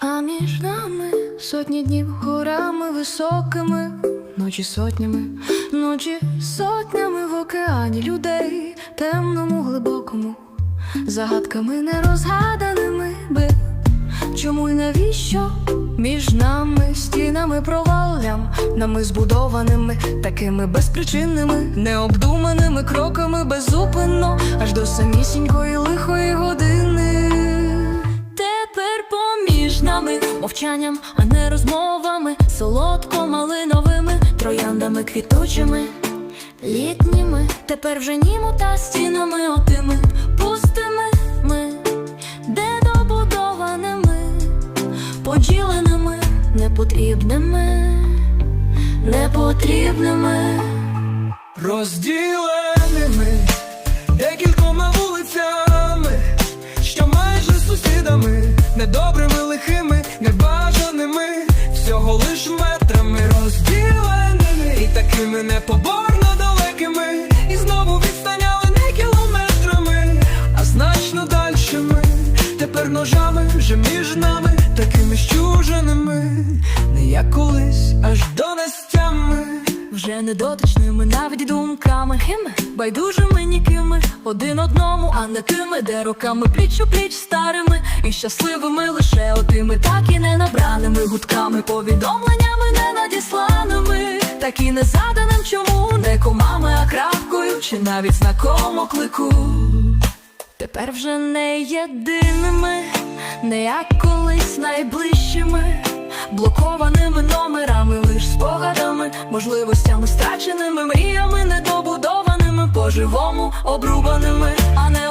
А між нами сотні днів горами високими, ночі сотнями, ночі сотнями в океані людей, темному, глибокому, загадками нерозгаданими би. Чому й навіщо між нами стінами проваллям, нами збудованими, такими безпричинними, необдуманими кроками беззупинно, аж до самісінької лихої мовчанням, а не розмовами, солодко-малиновими, трояндами квітучими, літніми, тепер вже німо та стінами отими пустими ми, де добудованими, поділеними, непотрібними, непотрібними. Розділеними декількома вулицями, що майже сусідами, такими непоборно далекими, і знову відстаняли не кілометрами, а значно дальшими. Тепер ножами вже між нами, такими щуженими, не як колись, аж до нестями. Вже недотичними навіть думками. Хими, байдужими нікими. Один одному, а не тими, де роками пліч у пліч старими. І щасливими лише отими, так і не набраними гудками Повідомленнями не Так і не заданим чому Не комами, а крапкою, чи навіть знаком оклику. Тепер вже не єдиними, не як колись найближчими, блокованими номерами, лиш спогадами, можливостями страченими, мріями недобудованими, по-живому обрубаними, а не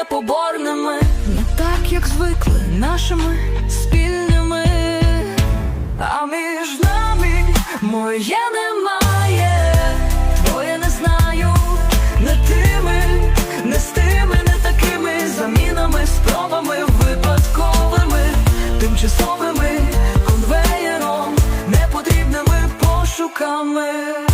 непоборними, не так, як звикли нашими спільними. А між нами моє немає, твоє не знаю, не тими, не з тими, не такими замінами, спробами випадковими, тимчасовими конвеєром, непотрібними пошуками.